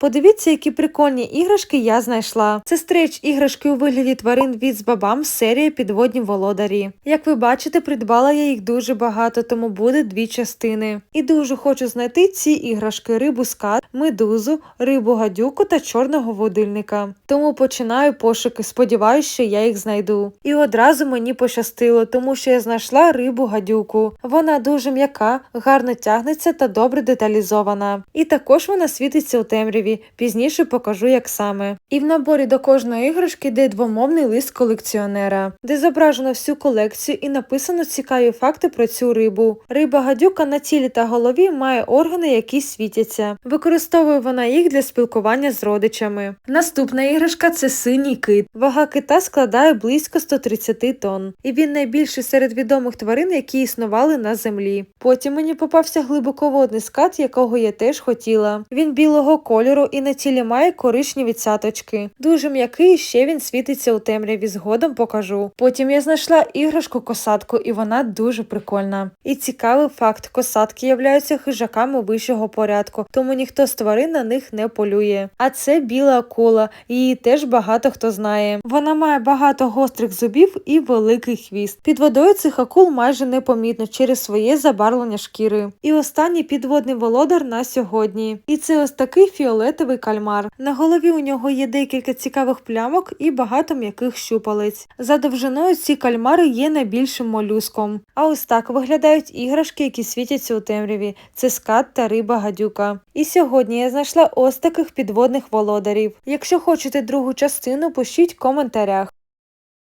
Подивіться, які прикольні іграшки я знайшла. Це стрейч іграшки у вигляді тварин від з бабам з серії Підводні володарі. Як ви бачите, придбала я їх дуже багато, тому буде дві частини. І дуже хочу знайти ці іграшки: рибу скат, медузу, рибу гадюку та чорного водильника. Тому починаю пошуки. Сподіваюсь, що я їх знайду. І одразу мені пощастило, тому що я знайшла рибу гадюку. Вона дуже м'яка, гарно тягнеться та добре деталізована. І також вона світиться у темряві. Пізніше покажу, як саме. І в наборі до кожної іграшки йде двомовний лист колекціонера, де зображено всю колекцію і написано цікаві факти про цю рибу. Риба гадюка на тілі та голові має органи, які світяться. Використовує вона їх для спілкування з родичами. Наступна іграшка це синій кит. Вага кита складає близько 130 тонн, і він найбільший серед відомих тварин, які існували на землі. Потім мені попався глибоководний скат, якого я теж хотіла. Він білого кольору і на тілі має коричневі цяточки. Дуже м'який, ще він світиться у темряві. Згодом покажу. Потім я знайшла іграшку косатку, і вона дуже прикольна. І цікавий факт: косатки являються хижаками вищого порядку, тому ніхто з тварин на них не полює. А це біла акула, її теж багато хто знає. Вона має багато гострих зубів і великий хвіст. Під водою цих акул майже непомітно через своє забарвлення шкіри. І останній підводний володар на сьогодні. І це ось такий фіолетовий кальмар. На голові у нього є декілька цікавих плямок і багато м'яких щупалець. За довжиною ці кальмари є найбільшим молюском. А ось так виглядають іграшки, які світяться у темряві. Це скат та риба гадюка. І сьогодні я знайшла ось таких підводних володарів. Якщо хочете другу частину, пишіть в коментарях.